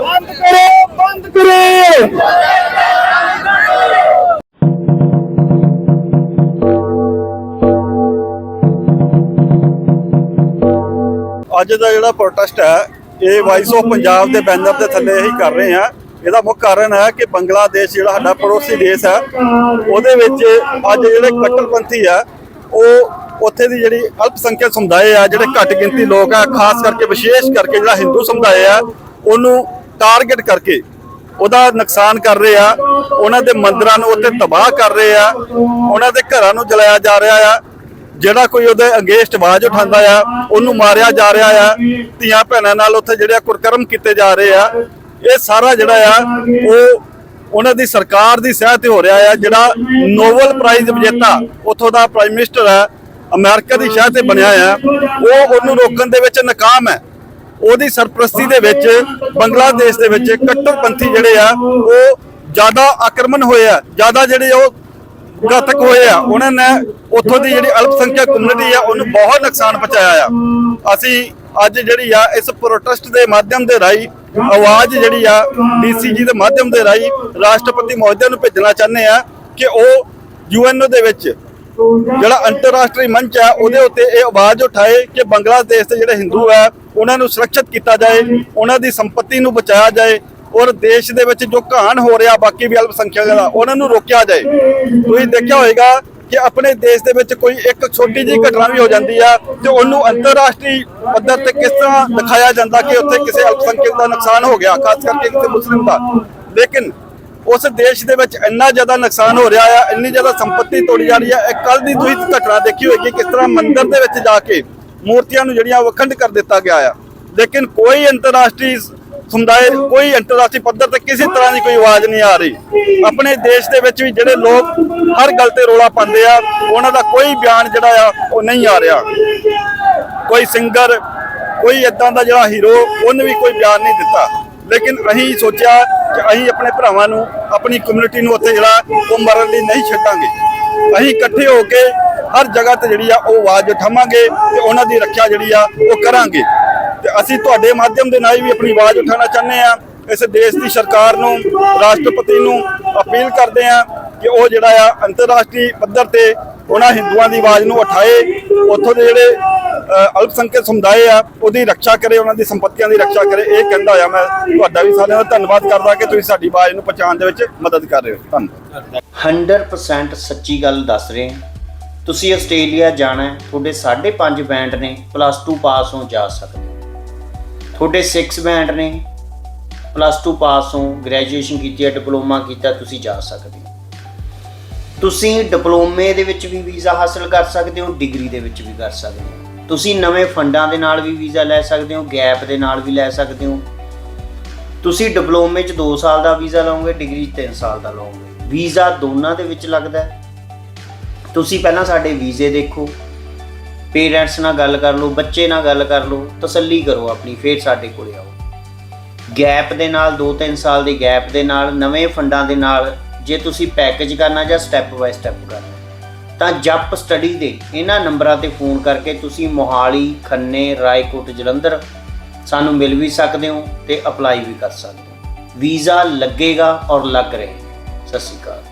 ਬੰਦ ਕਰੋ ਬੰਦ ਕਰੋ ਅੱਜ ਦਾ ਜਿਹੜਾ ਪ੍ਰੋਟੈਸਟ ਹੈ, ਇਹ ਵਾਇਸ ਆਫ ਪੰਜਾਬ ਦੇ ਬੈਨਰ ਦੇ ਥੱਲੇ ਹੀ ਕਰ ਰਹੇ ਆ ਇਹਦਾ ਮੁੱਖ ਕਾਰਨ ਹੈ ਕਿ ਬੰਗਲਾਦੇਸ਼ ਜਿਹੜਾ ਸਾਡਾ ਪੜੋਸੀ ਦੇਸ਼ ਹੈ, ਉਹਦੇ ਵਿੱਚ ਅੱਜ ਜਿਹੜੇ ਕੱਟੜਪੰਥੀ ਆ ਉਹ ਉੱਥੇ ਦੀ ਜਿਹੜੀ ਅਲਪਸੰਖਿਅਕ ਸਮੁਦਾਇ ਆ, ਜਿਹੜੇ ਘੱਟ ਗਿਣਤੀ ਲੋਕ ਆ, ਖਾਸ ਕਰਕੇ ਵਿਸ਼ੇਸ਼ ਕਰਕੇ ਜਿਹੜਾ ਹਿੰਦੂ ਸਮੁਦਾਇ ਆ, ਉਹਨੂੰ ਟਾਰਗੇਟ ਕਰਕੇ ਉਹਦਾ ਨੁਕਸਾਨ ਕਰ ਰਹੇ ਆ। ਉਹਨਾਂ ਦੇ ਮੰਦਰਾਂ ਨੂੰ ਉੱਥੇ ਤਬਾਹ ਕਰ ਰਹੇ ਆ। ਉਹਨਾਂ ਦੇ ਘਰਾਂ ਨੂੰ ਜਲਾਇਆ ਜਾ ਰਿਹਾ ਆ। ਜਿਹੜਾ ਕੋਈ ਉਹਦੇ ਅਗੇਂਸਟ ਆਵਾਜ਼ ਉਠਾਉਂਦਾ ਆ, ਉਹਨੂੰ ਮਾਰਿਆ ਜਾ ਰਿਹਾ ਆ। ਧੀਆਂ ਭੈਣਾਂ ਨਾਲ ਉੱਥੇ ਜਿਹੜੇ ਕੁਰਕਰਮ ਕੀਤੇ ਜਾ ਰਹੇ ਆ। ਇਹ ਸਾਰਾ ਜਿਹੜਾ ਆ, ਉਹ ਉਹਨਾਂ ਦੀ ਸਰਕਾਰ ਦੀ ਸਹਿ ਤੇ ਹੋ ਰਿਹਾ ਹੈ ਜਿਹੜਾ ਨੋਬਲ ਪ੍ਰਾਈਜ਼ ਵਿਜੇਤਾ, ਉੱਥੋਂ ਦਾ ਪ੍ਰਾਈਮ ਮਿਨਿਸਟਰ ਹੈ ਅਮਰੀਕਾ ਦੀ ਸ਼ਹਿ ਤੇ ਬਣਿਆ ਹੈ ਉਹ ਉਹਨੂੰ ਰੋਕਣ ਦੇ ਵਿੱਚ ਨਾਕਾਮ ਹੈ। ਉਹਦੀ ਸਰਪ੍ਰਸਤੀ ਦੇ ਵਿੱਚ, ਬੰਗਲਾਦੇਸ਼ ਦੇ ਵਿੱਚ ਕੱਟੜਪੰਥੀ ਜਿਹੜੇ ਆ, ਉਹ ਜ਼ਿਆਦਾ ਆਕਰਮਣ ਹੋਏ ਆ, ਜ਼ਿਆਦਾ ਜਿਹੜੇ ਉਹ ਘਾਤਕ ਹੋਏ ਆ, ਉਹਨਾਂ ਨੇ ਉੱਥੋਂ ਦੀ ਜਿਹੜੀ ਅਲਪਸੰਖਿਅਕ ਕਮਿਊਨਿਟੀ ਆ, ਉਹਨੂੰ ਬਹੁਤ ਨੁਕਸਾਨ ਪਹੁੰਚਾਇਆ ਆ। ਅਸੀਂ ਅੱਜ ਜਿਹੜੀ ਆ, ਇਸ ਪ੍ਰੋਟੈਸਟ ਦੇ ਮਾਧਿਅਮ ਦੇ ਰਾਹੀਂ ਆਵਾਜ਼ ਜਿਹੜੀ ਆ ਡੀਸੀਜੀ ਦੇ ਮਾਧਿਅਮ ਦੇ ਰਾਹੀਂ ਰਾਸ਼ਟਰਪਤੀ ਮਹੋਦਿਆ ਨੂੰ ਭੇਜਣਾ ਚਾਹੁੰਦੇ ਆ ਕਿ ਉਹ ਯੂਐਨਓ ਦੇ ਵਿੱਚ ਜਿਹੜਾ ਅੰਤਰਰਾਸ਼ਟਰੀ ਮੰਚ ਹੈ ਉਹਦੇ ਉੱਤੇ ਇਹ ਆਵਾਜ਼ ਉਠਾਏ ਕਿ ਬੰਗਲਾਦੇਸ਼ ਦੇ ਜਿਹੜੇ ਹਿੰਦੂ ਹੈ ਉਹਨਾਂ ਨੂੰ ਸੁਰੱਖਿਅਤ ਕੀਤਾ ਜਾਏ, ਉਹਨਾਂ ਦੀ ਸੰਪਤੀ ਨੂੰ ਬਚਾਇਆ ਜਾਏ ਔਰ ਦੇਸ਼ ਦੇ ਵਿੱਚ ਜੋ ਘਾਣ ਹੋ ਰਿਹਾ ਬਾਕੀ ਵੀ ਅਲਪਸੰਖਿਅਕ ਦਾ, ਉਹਨਾਂ ਨੂੰ ਰੋਕਿਆ ਜਾਏ। ਤੁਸੀਂ ਦੇਖਿਆ ਹੋਵੇਗਾ ਕਿ ਆਪਣੇ ਦੇਸ਼ ਦੇ ਵਿੱਚ ਕੋਈ ਇੱਕ ਛੋਟੀ ਜਿਹੀ ਘਟਨਾ ਵੀ ਹੋ ਜਾਂਦੀ ਆ ਤੇ ਉਹਨੂੰ ਅੰਤਰਰਾਸ਼ਟਰੀ ਪੱਧਰ ਤੇ ਕਿਸ ਤਰ੍ਹਾਂ ਦਿਖਾਇਆ ਜਾਂਦਾ ਕਿ ਉੱਥੇ ਕਿਸੇ ਅਲਪਸੰਖਿਅਕ ਦਾ ਨੁਕਸਾਨ ਹੋ ਗਿਆ, ਖਾਸ ਕਰਕੇ ਕਿਸੇ ਮੁਸਲਿਮ ਦਾ। ਲੇਕਿਨ ਉਸ ਦੇਸ਼ ਦੇ ਵਿੱਚ ਇੰਨਾ ਜ਼ਿਆਦਾ ਨੁਕਸਾਨ ਹੋ ਰਿਹਾ ਆ, ਇੰਨੀ ਜ਼ਿਆਦਾ ਸੰਪਤੀ ਤੋੜੀ ਜਾ ਰਹੀ ਆ, ਇਹ ਕੱਲ ਦੀ ਤੁਸੀਂ ਘਟਨਾ ਦੇਖੀ ਹੋਏਗੀ ਕਿਸ ਤਰ੍ਹਾਂ ਮੰਦਿਰ ਦੇ ਵਿੱਚ ਜਾ ਕੇ ਮੂਰਤੀਆਂ ਨੂੰ ਜਿਹੜੀਆਂ ਵਖੰਡ ਕਰ ਦਿੱਤਾ ਗਿਆ ਆ। ਲੇਕਿਨ ਕੋਈ ਅੰਤਰਰਾਸ਼ਟਰੀ ਸਮੁਦਾਇ ਕੋਈ ਅੰਤਰਰਾਸ਼ਟਰੀ ਪੱਧਰ ਤੇ ਕਿਸੇ ਤਰ੍ਹਾਂ ਦੀ ਕੋਈ ਆਵਾਜ਼ ਨਹੀਂ ਆ ਰਹੀ। ਆਪਣੇ ਦੇਸ਼ ਦੇ ਵਿੱਚ ਵੀ ਜਿਹੜੇ ਲੋਕ ਹਰ ਗੱਲ ਤੇ ਰੋਲਾ ਪਾਉਂਦੇ ਆ, ਉਹਨਾਂ ਦਾ ਕੋਈ ਬਿਆਨ ਜਿਹੜਾ ਆ, ਉਹ ਨਹੀਂ ਆ ਰਿਹਾ। ਕੋਈ ਸਿੰਗਰ, ਕੋਈ ਇਦਾਂ ਦਾ ਜਿਹੜਾ ਹੀਰੋ, ਉਹਨੇ ਵੀ ਕੋਈ ਬਿਆਨ ਨਹੀਂ ਦਿੱਤਾ। ਲੇਕਿਨ ਅਸੀਂ ਸੋਚਿਆ ਕਿ ਅਸੀਂ ਆਪਣੇ ਭਰਾਵਾਂ ਨੂੰ, ਆਪਣੀ ਕਮਿਊਨਿਟੀ ਨੂੰ ਉੱਥੇ ਜਿਹੜਾ ਉਹ ਮਰਨ ਲਈ ਨਹੀਂ ਛੱਡਾਂਗੇ। ਅਸੀਂ ਇਕੱਠੇ ਹੋ ਕੇ ਹਰ ਜਗ੍ਹਾ ਤੇ ਜਿਹੜੀ ਆ, ਉਹ ਆਵਾਜ਼ ਉਠਾਵਾਂਗੇ ਤੇ ਉਹਨਾਂ ਦੀ ਰੱਖਿਆ ਜਿਹੜੀ ਆ, ਉਹ ਕਰਾਂਗੇ। ਤੇ ਅਸੀਂ ਤੁਹਾਡੇ ਮਾਧਿਅਮ ਦੇ ਨਾਲ ਵੀ ਆਪਣੀ ਆਵਾਜ਼ ਉਠਾਉਣਾ ਚਾਹੁੰਦੇ ਆ ਇਸ ਦੇਸ਼ ਦੀ ਸਰਕਾਰ ਨੂੰ ਰਾਸ਼ਟਰਪਤੀ ਨੂੰ ਅਪੀਲ ਕਰਦੇ ਆ ਕਿ ਉਹ ਜਿਹੜਾ ਆ ਅੰਤਰਰਾਸ਼ਟਰੀ ਪੱਧਰ ਤੇ ਉਹਨਾਂ ਹਿੰਦੂਆਂ ਦੀ ਆਵਾਜ਼ ਨੂੰ ਉਠਾਏ। ਉੱਥੋਂ ਦੇ ਜਿਹੜੇ ਅ, ਅਲਪਸੰਖਿਅਕ ਸਮੁਦਾਇ ਆ ਉਹਦੀ ਰੱਖਿਆ ਕਰੇ ਉਹਨਾਂ ਦੀ ਸੰਪਤੀਆਂ ਦੀ ਰੱਖਿਆ ਕਰੇ। ਇਹ ਕਹਿੰਦਾ ਹੋਇਆ ਮੈਂ ਤੁਹਾਡਾ ਵੀ ਸਾਰਿਆਂ ਦਾ ਧੰਨਵਾਦ ਕਰਦਾ ਕਿ ਤੁਸੀਂ ਸਾਡੀ ਆਵਾਜ਼ ਨੂੰ ਪਹੁੰਚਾਉਣ ਦੇ ਵਿੱਚ ਮਦਦ ਕਰ ਰਹੇ ਹੋ। ਧੰਨਵਾਦ। 100% ਸੱਚੀ ਗੱਲ ਦੱਸ ਰਹੇ ਹਾਂ। ਤੁਸੀਂ ਆਸਟ੍ਰੇਲੀਆ ਜਾਣਾ ਹੈ ਤੁਹਾਡੇ 5.5 ਬੈਂਡ ਨੇ ਪਲੱਸ 2 ਪਾਸ ਹੋ ਜਾ ਸਕਦੇ ਹੋ। ਤੁਹਾਡੇ 6 ਬੈਂਡ ਨੇ ਪਲੱਸ 2 ਪਾਸ ਹੋ ਗ੍ਰੈਜੂਏਸ਼ਨ ਕੀਤੀ ਹੈ ਡਿਪਲੋਮਾ ਕੀਤਾ, ਤੁਸੀਂ ਜਾ ਸਕਦੇ ਹੋ। ਤੁਸੀਂ ਡਿਪਲੋਮੇ ਦੇ ਵਿੱਚ ਵੀ ਵੀਜ਼ਾ ਹਾਸਲ ਕਰ ਸਕਦੇ ਹੋ ਡਿਗਰੀ ਦੇ ਵਿੱਚ ਵੀ ਕਰ ਸਕਦੇ ਹੋ। ਤੁਸੀਂ ਨਵੇਂ ਫੰਡਾਂ ਦੇ ਨਾਲ ਵੀ ਵੀਜ਼ਾ ਲੈ ਸਕਦੇ ਹੋ ਗੈਪ ਦੇ ਨਾਲ ਵੀ ਲੈ ਸਕਦੇ ਹੋ। ਤੁਸੀਂ ਡਿਪਲੋਮੇ 'ਚ 2 ਸਾਲ ਦਾ ਵੀਜ਼ਾ ਲਓਗੇ ਡਿਗਰੀ 'ਚ 3 ਸਾਲ ਦਾ ਲਓਗੇ। ਵੀਜ਼ਾ ਦੋਨਾਂ ਦੇ ਵਿੱਚ ਲੱਗਦਾ ਹੈ। ਤੁਸੀਂ ਪਹਿਲਾਂ ਸਾਡੇ ਵੀਜ਼ੇ ਦੇਖੋ। ਪੇਰੈਂਟਸ ਨਾਲ ਗੱਲ ਕਰ ਲਓ, ਬੱਚੇ ਨਾਲ ਗੱਲ ਕਰ ਲਓ, ਤਸੱਲੀ ਕਰੋ ਆਪਣੀ, ਫਿਰ ਸਾਡੇ ਕੋਲੇ ਆਓ। ਗੈਪ ਦੇ ਨਾਲ 2-3 ਸਾਲ ਦੇ ਗੈਪ ਦੇ ਨਾਲ, ਨਵੇਂ ਫੰਡਾਂ ਦੇ ਨਾਲ ਜੇ ਤੁਸੀਂ ਪੈਕੇਜ ਕਰਨਾ ਜਾਂ ਸਟੈਪ ਬਾਈ ਸਟੈਪ ਕਰਨਾ। ਤਾਂ ਜੱਪ ਸਟੱਡੀ ਦੇ ਇਹਨਾਂ ਨੰਬਰਾਂ ਤੇ ਫੋਨ ਕਰਕੇ ਤੁਸੀਂ ਮੋਹਾਲੀ, ਖੰਨੇ, ਰਾਏਕੋਟ, ਜਲੰਧਰ ਸਾਨੂੰ ਮਿਲ ਵੀ ਸਕਦੇ ਹੋ ਤੇ ਅਪਲਾਈ ਵੀ ਕਰ ਸਕਦੇ ਹੋ। ਵੀਜ਼ਾ ਲੱਗੇਗਾ ਔਰ ਲੱਗ ਰਿਹਾ ਸਤਿ ਸ਼੍ਰੀ ਅਕਾਲ।